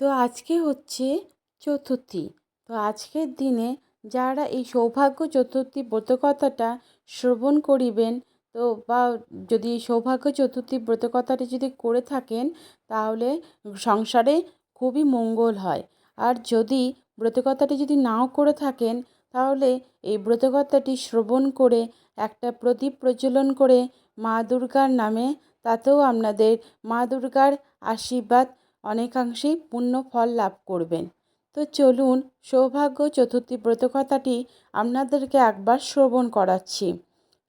তো আজকে হচ্ছে চতুর্থী। তো আজকের দিনে যারা এই সৌভাগ্য চতুর্থী ব্রতকথাটা শ্রবণ করিবেন, তো বা যদি সৌভাগ্য চতুর্থী ব্রতকথাটি যদি করে থাকেন, তাহলে সংসারে খুবই মঙ্গল হয়। আর যদি ব্রতকথাটি যদি নাও করে থাকেন, তাহলে এই ব্রতকথাটি শ্রবণ করে, একটা প্রদীপ প্রজ্বলন করে মা দুর্গার নামে, তাতেও আপনাদের মা দুর্গার আশীর্বাদ অনেকাংশেই পূর্ণ ফল লাভ করবেন। তো চলুন সৌভাগ্য চতুর্থী ব্রতকথাটি আপনাদেরকে একবার শ্রবণ করাচ্ছি।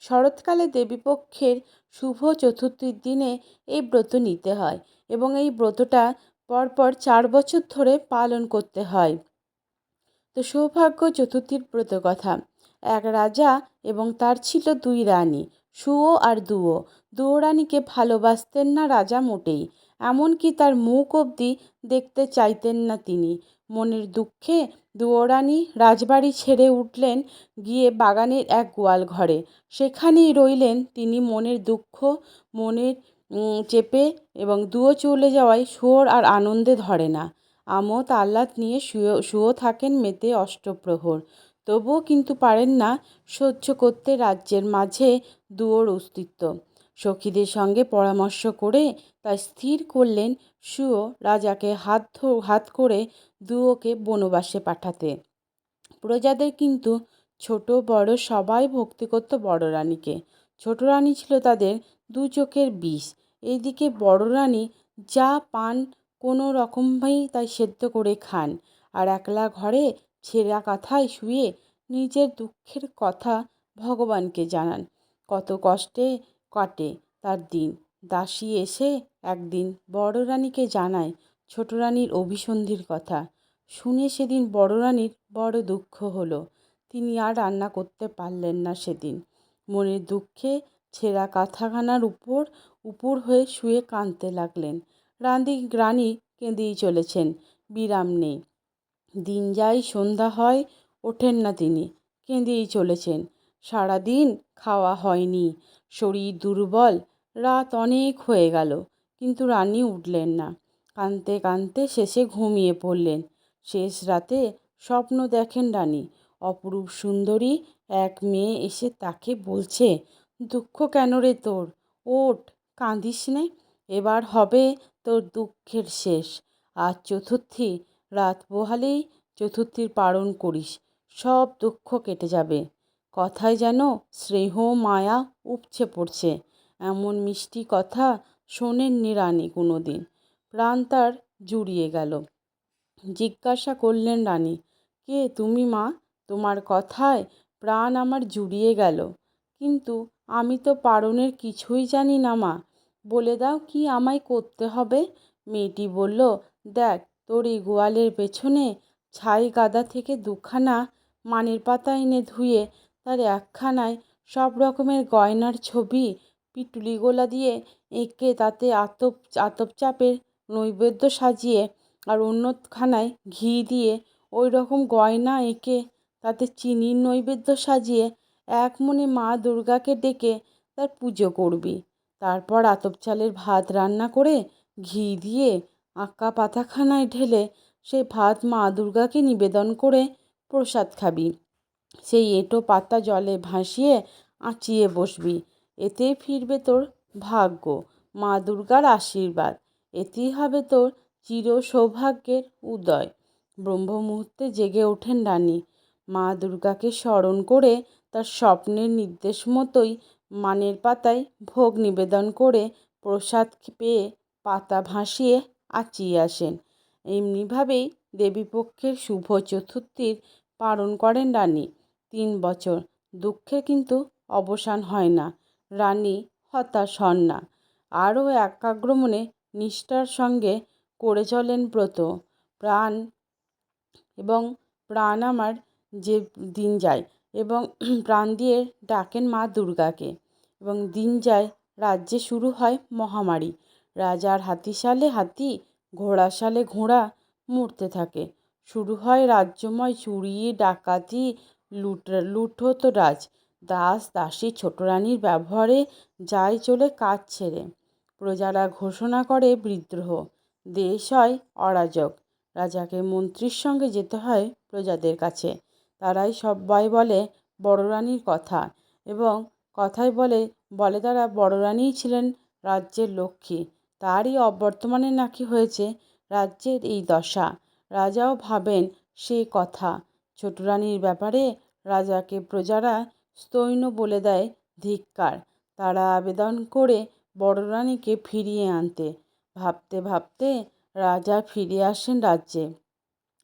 শরৎকালে দেবীপক্ষের শুভ চতুর্থীর দিনে এই ব্রত নিতে হয় এবং এই ব্রতটা পরপর চার বছর ধরে পালন করতে হয়। তো সৌভাগ্য চতুর্থীর ব্রতকথা, এক রাজা এবং তার ছিল দুই রানী। সুয়ো আর দুয়ো। দুয়ো রানীকে ভালোবাসতেন না রাজা মোটেই, এমনকি তার মুখ অবধি দেখতে চাইতেন না তিনি। মনের দুঃখে দুয়োরানী রাজবাড়ি ছেড়ে উঠলেন গিয়ে বাগানের এক গোয়াল ঘরে। সেখানেই রইলেন তিনি মনের দুঃখ, মনের চেপে এবং দুয়ো চলে যাওয়ায় সুয়োর আর আনন্দে ধরে না। আমোদ আহ্লাদ নিয়ে শুয়ে শুয়েও থাকেন মেতে অষ্টপ্রহর। তবুও কিন্তু পারেন না সহ্য করতে রাজ্যের মাঝে দুয়োর অস্তিত্ব। সখীদের সঙ্গে পরামর্শ করে তা স্থির করলেন সুয়ো রাজাকে হাত হাত করে দুয়োকে বনবাসে পাঠাতে। প্রজাদের কিন্তু ছোট, বড় সবাই ভক্তি করত বড় রানীকে। ছোট রানী ছিল তাদের দু চোখের বিষ। এইদিকে বড় রানী যা পান কোনো রকমভাবেই তাই সেদ্ধ করে খান। আর একলা ঘরে ছেঁড়া কাঁথায় শুয়ে নিজের দুঃখের কথা ভগবানকে জানান। কত কষ্টে কাটে তার দিন। দাসী এসে একদিন বড় রানীকে জানায় ছোট রানীর অভিসন্ধির কথা। শুনে সেদিন বড় রানীর বড় দুঃখ হলো। তিনি আর রান্না করতে পারলেন না সেদিন। মনের দুঃখে ছেঁড়া কাঁথাখানার উপর উপর হয়ে শুয়ে কাঁদতে লাগলেন। রাঁধি রানী কেঁদেই চলেছেন। বিরাম নেই। দিন যায় সন্ধ্যা হয়, ওঠেন না তিনি, কেঁদেই চলেছেন। সারাদিন খাওয়া হয়নি, শরীর দুর্বল, রাত অনেক হয়ে গেল, কিন্তু রানী উঠলেন না। কাঁদতে কাঁদতে শেষে ঘুমিয়ে পড়লেন। শেষ রাতে স্বপ্ন দেখেন রানী, অপরূপ সুন্দরী এক মেয়ে এসে তাকে বলছে, দুঃখ কেন রে তোর? ওঠ, কাঁদিস নে, এবার হবে তোর দুঃখের শেষ। আর চতুর্থী রাত পোহালেই চতুর্থীর পালন করিস, সব দুঃখ কেটে যাবে। কথায় যেন স্নেহ, মায়া উপচে পড়ছে। এমন মিষ্টি কথা শোনেননি রানী কোনো দিন প্রাণ তার জুড়িয়ে গেল। জিজ্ঞাসা করলেন রানী, কে তুমি মা? তোমার কথায় প্রাণ আমার জুড়িয়ে গেল। কিন্তু আমি তো পারণের কিছুই জানি না মা। বলে দাও কি আমায় করতে হবে? মেয়েটি বলল, দেখ তোর গোয়ালের পেছনে ছাই গাদা থেকে দুখানা মানের পাতা এনে ধুয়ে তার একখানায় সব রকমের গয়নার ছবি, পিটুলি গোলা দিয়ে এঁকে তাতে আতপ আতপ চাপের নৈবেদ্য সাজিয়ে আর অন্যখানায় ঘি দিয়ে ওই রকম গয়না এঁকে তাতে চিনির নৈবেদ্য সাজিয়ে এক মনে মা দুর্গাকে ডেকে তার পুজো করবি। তারপর আতপ চালের ভাত রান্না করে ঘি দিয়ে আঁকা পাতাখানায় ঢেলে সেই ভাত মা দুর্গাকে নিবেদন করে প্রসাদ খাবি। সেই এঁটো পাতা জলে ভাসিয়ে আঁচিয়ে বসবি। এতেই ফিরবে তোর ভাগ্য, মা দুর্গার আশীর্বাদ। এতেই হবে তোর চির সৌভাগ্যের উদয়। ব্রহ্ম মুহূর্তে জেগে ওঠেন রানী। মা দুর্গাকে স্মরণ করে তার স্বপ্নের নির্দেশ মতোই মানের পাতায় ভোগ নিবেদন করে প্রসাদ পেয়ে পাতা ভাসিয়ে আঁচিয়ে আসেন। এমনিভাবেই দেবীপক্ষের শুভ চতুর্থীর পালন করেন রানী। তিন বছর দুঃখের কিন্তু অবসান হয় না। রানী হতাশ হন না। আরও একাগ্রমনে নিষ্ঠার সঙ্গে করে চলেন ব্রত। প্রাণ এবং প্রাণ আমার যে দিন যায় এবং প্রাণ দিয়ে ডাকেন মা দুর্গাকে এবং দিন যায় রাজ্যে শুরু হয় মহামারী। রাজার হাতিশালে হাতি, ঘোড়াশালে ঘোড়া মরতে থাকে। শুরু হয় রাজ্যময় চুরি, ডাকাতি, লুট লুট হতো রাজ। দাস, দাসী, ছোট রানীর ব্যবহারে যায় চলে কাজ ছেড়ে। প্রজারা ঘোষণা করে বিদ্রোহ। দেশ হয় অরাজক। রাজাকে মন্ত্রীর সঙ্গে যেতে হয় প্রজাদের কাছে। তারাই সবাই বলে বড় রানীর কথা এবং কথায় বলে বলে তারা বড় রানিই ছিলেন রাজ্যের লক্ষ্মী। তারই অবর্তমানে নাকি হয়েছে রাজ্যের এই দশা। রাজাও ভাবেন সে কথা। ছোট রানীর ব্যাপারে রাজাকে প্রজারা স্তৈন্য বলে দেয় ধিক্কার। তারা আবেদন করে বড় রানীকে ফিরিয়ে আনতে। ভাবতে ভাবতে রাজা ফিরে আসেন রাজ্যে।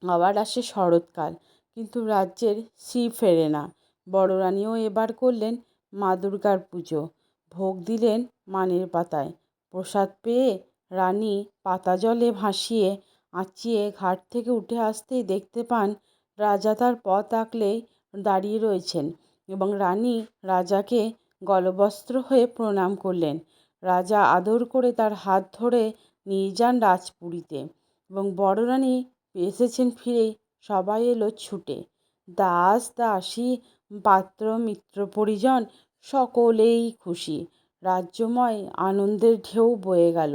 আবার আসে শরৎকাল। কিন্তু রাজ্যের শ্রী ফেরে না। বড় রানীও এবার করলেন মা দুর্গার পুজো। ভোগ দিলেন মানের পাতায়। প্রসাদ পেয়ে রানী পাতা জলে ভাসিয়ে আঁচিয়ে ঘাট থেকে উঠে আসতেই দেখতে পান রাজা তার পথ আঁকলেই দাঁড়িয়ে রয়েছেন এবং রানী রাজাকে গলবস্ত্র হয়ে প্রণাম করলেন। রাজা আদর করে তার হাত ধরে নিয়ে যান রাজপুরীতে এবং বড় রানী এসেছেন ফিরে, সবাই এলো ছুটে। দাস, দাসী, পাত্র, মিত্র, পরিজন সকলেই খুশি। রাজ্যময় আনন্দের ঢেউ বয়ে গেল।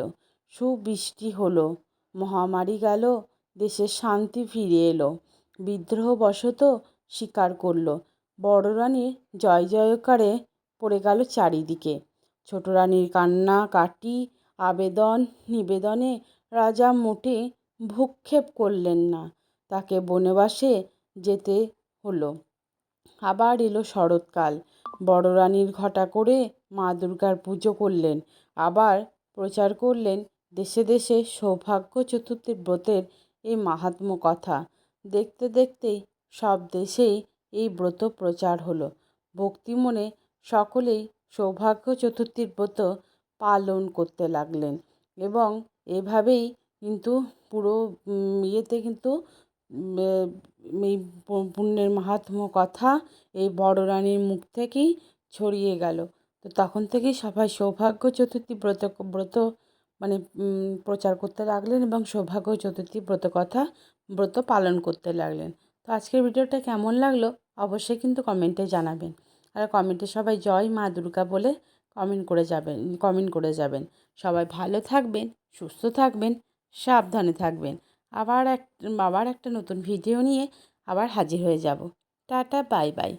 সুবৃষ্টি হলো, মহামারী গেল, দেশের শান্তি ফিরে এলো। বিদ্রোহবশত স্বীকার করল। বড় রানীর জয় জয়কারে পড়ে গেল চারিদিকে। ছোট রানীর কান্না, কাটি, আবেদন, নিবেদনে রাজা মোটে ভ্রূক্ষেপ করলেন না। তাকে বনবাসে যেতে হলো। আবার এলো শরৎকাল। বড় রানীর ঘটা করে মা দুর্গার পুজো করলেন। আবার প্রচার করলেন দেশে দেশে সৌভাগ্য চতুর্থী ব্রতের এই মাহাত্ম্য কথা। দেখতে দেখতেই সব দেশেই এই ব্রত প্রচার হলো। ভক্তি মনে সকলেই সৌভাগ্য চতুর্থীর ব্রত পালন করতে লাগলেন। এবং এভাবেই কিন্তু পুরো ইয়েতে কিন্তু এই পুণ্যের মাহাত্ম্য কথা এই বড় রানীর মুখ থেকেই ছড়িয়ে গেল। তো তখন থেকেই সবাই সৌভাগ্য চতুর্থী ব্রত ব্রত মানে প্রচার করতে লাগলেন এবং সৌভাগ্য চতুর্থী ব্রত কথা, ব্রত পালন করতে লাগলেন। তো আজকের ভিডিওটা কেমন লাগল অবশ্যই কিন্তু কমেন্টে জানাবেন। আর কমেন্টে সবাই জয় মা দুর্গা বলে কমেন্ট করে যাবেন, কমেন্ট করে যাবেন। সবাই ভালো থাকবেন, সুস্থ থাকবেন, সাবধানে থাকবেন। আবার এক আবার একটা নতুন ভিডিও নিয়ে আবার হাজির হয়ে যাব। Tata bye bye